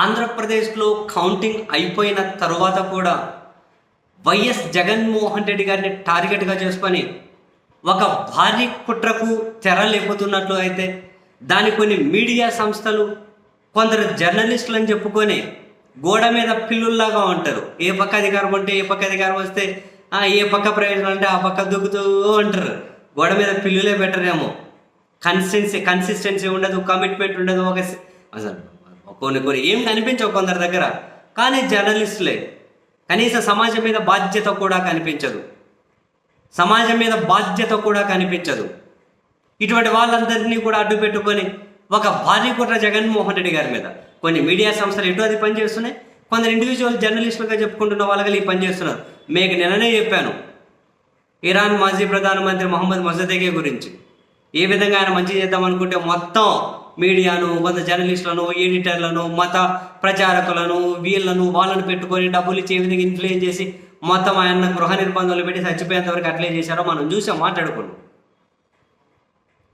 ఆంధ్రప్రదేశ్లో కౌంటింగ్ అయిపోయిన తరువాత కూడా వైఎస్ జగన్మోహన్ రెడ్డి గారిని టార్గెట్గా చేసుకొని ఒక భారీ కుట్రకు తెరలేపుతున్నట్లు అయితే దాని కొన్ని మీడియా సంస్థలు కొందరు జర్నలిస్టులు అని చెప్పుకొని గోడ మీద పిల్లుల్లాగా ఉంటారు. ఏ పక్క అధికారం ఉంటే ఏ పక్క అధికారం వస్తే ఏ పక్క ప్రయోజనం అంటే ఆ పక్క దుక్కుతూ ఉంటారు. గోడ మీద పిల్లులే బెటర్ ఏమో కన్సిస్టెన్సీ కన్సిస్టెన్సీ ఉండదు కమిట్మెంట్ ఉండదు ఒక అసలు కొన్ని కొన్ని ఏం కనిపించవు కొందరి దగ్గర. కానీ జర్నలిస్టులే. కనీసం సమాజం మీద బాధ్యత కూడా కనిపించదు. సమాజం మీద బాధ్యత కూడా కనిపించదు. ఇటువంటి వాళ్ళందరినీ కూడా అడ్డు పెట్టుకొని ఒక భారీ కుట్ర జగన్మోహన్ రెడ్డి గారి మీద. కొన్ని మీడియా సంస్థలు ఎటు అది పనిచేస్తున్నాయి? కొందరు ఇండివిజువల్ జర్నలిస్టులుగా చెప్పుకుంటున్న వాళ్ళకి ఈ పనిచేస్తున్నారు మీకు నిన్ననే చెప్పాను. ఇరాన్ మాజీ ప్రధానమంత్రి మొహమ్మద్ మొజదేగే గురించి. ఏ విధంగా ఆయన మంచి చేద్దాం అనుకుంటే మొత్తం మీడియాను కొంత జర్నలిస్టులను ఎడిటర్లను మత ప్రచారకులను వీళ్ళను వాళ్ళను పెట్టుకొని డబ్బులు ఇచ్చే విధంగా ఇన్ఫ్లుయెన్స్ చేసి మొత్తం ఆయన గృహ నిర్బంధాలు పెట్టి చచ్చిపోయేంత వరకు అట్లే చేశారో మనం చూసాం మాట్లాడుకున్నాం.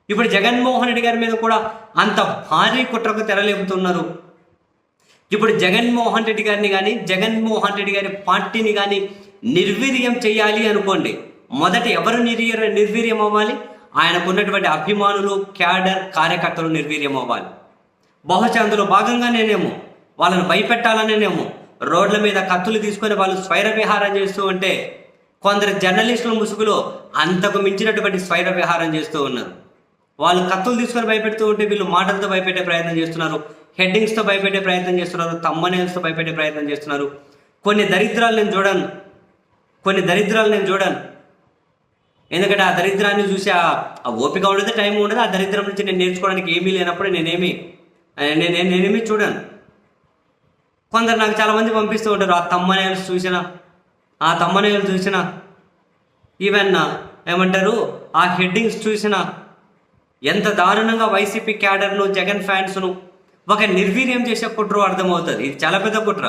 ఇప్పుడు జగన్మోహన్ రెడ్డి గారి మీద కూడా అంత భారీ కుట్రకు తెరలేపుతున్నారు. ఇప్పుడు జగన్మోహన్ రెడ్డి గారిని కానీ జగన్మోహన్ రెడ్డి గారి పార్టీని కానీ నిర్వీర్యం చేయాలి అనుకోండి మొదట ఎవరు నిర్వీర్య నిర్వీర్యం అవ్వాలి? ఆయనకున్నటువంటి అభిమానులు క్యాడర్ కార్యకర్తలు నిర్వీర్యం అవ్వాలి. బహుశా అందులో భాగంగా నేనేమో వాళ్ళని భయపెట్టాలనేనేమో రోడ్ల మీద కత్తులు తీసుకొని వాళ్ళు స్వైర విహారం చేస్తూ ఉంటే కొందరు జర్నలిస్టుల ముసుగులో అంతకు మించినటువంటి స్వైర విహారం చేస్తూ ఉన్నారు. వాళ్ళు కత్తులు తీసుకొని భయపెడుతూ ఉంటే వీళ్ళు మాటలతో భయపెట్టే ప్రయత్నం చేస్తున్నారు హెడ్డింగ్స్తో భయపెట్టే ప్రయత్నం చేస్తున్నారు తమ్మనేల్స్తో భయపెట్టే ప్రయత్నం చేస్తున్నారు. కొన్ని దరిద్రాలు నేను చూడను కొన్ని దరిద్రాలు నేను చూడను. ఎందుకంటే ఆ దరిద్రాన్ని చూసి ఆ ఓపిక ఉండదు టైం ఉండదు. ఆ దరిద్రం నుంచి నేను నేర్చుకోవడానికి ఏమీ లేనప్పుడు నేనేమి నేను నేనేమి చూడను. కొందరు నాకు చాలామంది పంపిస్తూ ఉంటారు ఆ తమ్మనేలు చూసిన ఆ తమ్మనేలు చూసిన ఈవెన్ ఏమంటారు ఆ హెడ్డింగ్స్ చూసిన ఎంత దారుణంగా వైసీపీ క్యాడర్ను జగన్ ఫ్యాన్స్ను ఒక నిర్వీర్యం చేసే కుట్ర అర్థమవుతుంది. ఇది చాలా పెద్ద కుట్ర.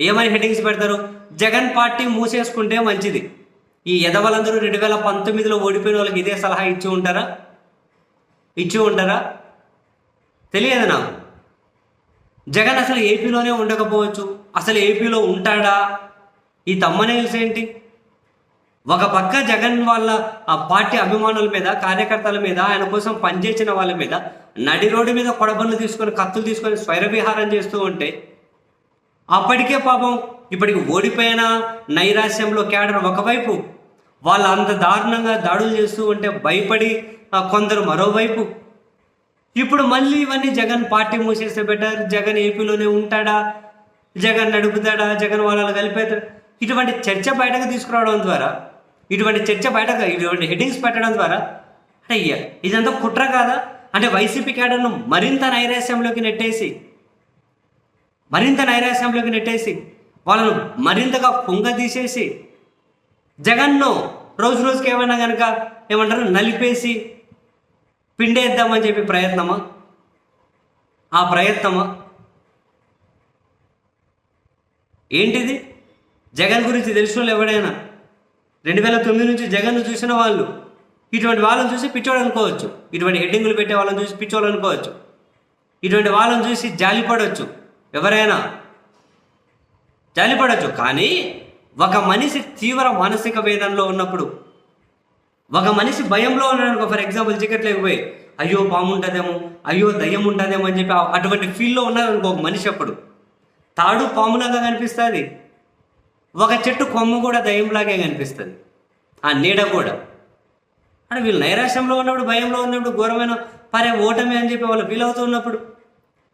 ఏమని హెడ్డింగ్స్ పెడతారు? జగన్ పార్టీ మూసేసుకుంటే మంచిది. ఈ ఎదవలందరూ రెండు వేల పంతొమ్మిదిలో ఓడిపోయిన వాళ్ళకి ఇదే సలహా ఇచ్చి ఉంటారా? ఇచ్చి ఉంటారా? తెలియదు నాకు. జగన్ అసలు ఏపీలోనే ఉండకపోవచ్చు. అసలు ఏపీలో ఉంటాడా? ఈ తమ్మనేల్స్ ఏంటి? ఒక పక్క జగన్ వాళ్ళ ఆ పార్టీ అభిమానుల మీద కార్యకర్తల మీద ఆయన కోసం పనిచేసిన వాళ్ళ మీద నడి రోడ్డు మీద కొడబళ్ళు తీసుకొని కత్తులు తీసుకొని స్వైరవిహారం చేస్తూ ఉంటే అప్పటికే పాపం ఇప్పటికి ఓడిపోయిన నైరాశ్యంలో క్యాడర్ ఒకవైపు వాళ్ళు అంత దారుణంగా దాడులు చేస్తూ ఉంటే భయపడి కొందరు మరోవైపు. ఇప్పుడు మళ్ళీ ఇవన్నీ జగన్ పార్టీ మూసేస్తే బెటర్ జగన్ ఏపీలోనే ఉంటాడా? జగన్ నడుపుతాడా? జగన్ వాళ్ళని కలిపేతాడు ఇటువంటి చర్చ బయటకు తీసుకురావడం ద్వారా ఇటువంటి చర్చ బయటకు ఇటువంటి హెడ్డింగ్స్ పెట్టడం ద్వారా అంటే ఇదంతా కుట్ర కాదా? అంటే వైసీపీ క్యాడర్ను మరింత నైరాశ్యంలోకి నెట్టేసి మరింత నైరాశ్యంలోకి నెట్టేసి వాళ్ళను మరింతగా పొంగదీసేసి జగన్ను రోజు రోజుకి ఏమైనా కనుక ఏమంటారు నలిపేసి పిండేద్దామని చెప్పి ప్రయత్నమా? ఆ ప్రయత్నమా? ఏంటిది? జగన్ గురించి తెలిసిన వాళ్ళు ఎవడైనా రెండు వేల తొమ్మిది నుంచి జగన్ను చూసిన వాళ్ళు. ఇటువంటి వాళ్ళని చూసి పిచ్చోడు అనుకోవచ్చు. ఇటువంటి హెడ్డింగులు పెట్టే వాళ్ళని చూసి పిచ్చోడు అనుకోవచ్చు. ఇటువంటి వాళ్ళని చూసి జాలిపడవచ్చు ఎవరైనా జాలిపడవచ్చు కానీ ఒక మనిషి తీవ్ర మానసిక వేదనలో ఉన్నప్పుడు ఒక మనిషి భయంలో ఉన్నాడు ఫర్ ఎగ్జాంపుల్ చికెట్ లేకపోయి అయ్యో పాము ఉంటుందేమో అయ్యో దయ్యం ఉంటుందేమో అని చెప్పి అటువంటి ఫీల్లో ఉన్నాడు అనుకో ఒక మనిషి అప్పుడు. తాడు పాములాగా కనిపిస్తుంది. ఒక చెట్టు కొమ్మ కూడా దయ్యంలాగే కనిపిస్తుంది. ఆ నీడ కూడా. అంటే వీళ్ళు నైరాశ్యంలో ఉన్నప్పుడు భయంలో ఉన్నప్పుడు ఘోరమైన పరే ఓటమి అని చెప్పి వాళ్ళు ఫీల్ అవుతున్నప్పుడు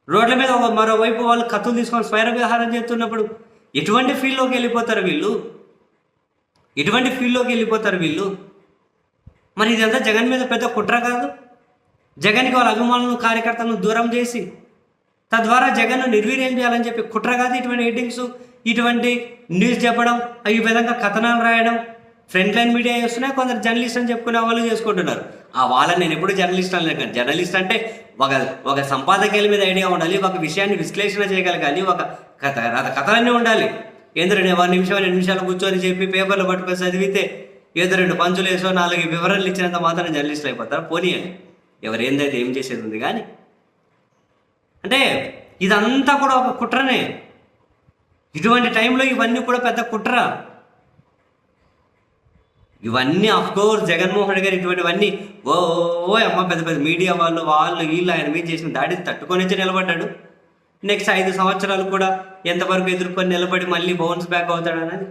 రోడ్ల మీద ఒక మరోవైపు వాళ్ళు కత్తులు తీసుకొని స్వైర విహారం చేస్తున్నప్పుడు ఎటువంటి ఫీల్డ్లోకి వెళ్ళిపోతారు వీళ్ళు? ఎటువంటి ఫీల్డ్లోకి వెళ్ళిపోతారు వీళ్ళు? మరి ఇదంతా జగన్ మీద పెద్ద కుట్ర కాదు? జగన్కి వాళ్ళ అభిమానులను కార్యకర్తలను దూరం చేసి తద్వారా జగన్ను నిర్వీర్యం చేయాలని చెప్పి కుట్ర కాదు ఇటువంటి హెడ్డింగ్స్? ఇటువంటి న్యూస్ చెప్పడం ఈ విధంగా కథనాలు రాయడం ఫ్రంట్ లైన్ మీడియా చేస్తున్నాయి కొందరు జర్నలిస్ట్ అని చెప్పుకునే వాళ్ళు చేసుకుంటున్నారు. ఆ వాళ్ళని నేను ఎప్పుడు జర్నలిస్ట్ అనలేదు జర్నలిస్ట్ అంటే ఒక ఒక సంపాదకీయుల మీద ఐడియా ఉండాలి ఒక విషయాన్ని విశ్లేషణ చేయగలగాలి ఒక కథ కథలన్నీ ఉండాలి. ఏందో రెండు వారి నిమిషం రెండు నిమిషాలు కూర్చొని చెప్పి పేపర్లు పట్టుకొని చదివితే ఏదో రెండు పంచులు వేసో నాలుగు వివరాలు ఇచ్చినంత మాత్రం జర్నలిస్టులు అయిపోతారు పోనీయండి ఎవరేందైతే ఏం చేసేది ఉంది కానీ. అంటే ఇదంతా కూడా ఒక కుట్రనే. ఇటువంటి టైంలో ఇవన్నీ కూడా పెద్ద కుట్ర. ఇవన్నీ అఫ్కోర్స్ జగన్మోహన్ రెడ్డి గారు ఇటువంటివన్నీ ఓ ఓ అమ్మ పెద్ద పెద్ద మీడియా వాళ్ళు వాళ్ళు వీళ్ళు ఆయన మీద చేసిన దాడిని తట్టుకొని నిలబడ్డాడు. నెక్స్ట్ ఐదు సంవత్సరాలు కూడా ఎంతవరకు ఎదుర్కొని నిలబడి మళ్ళీ బౌన్స్ బ్యాక్ అవుతాడనేది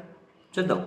చూద్దాం.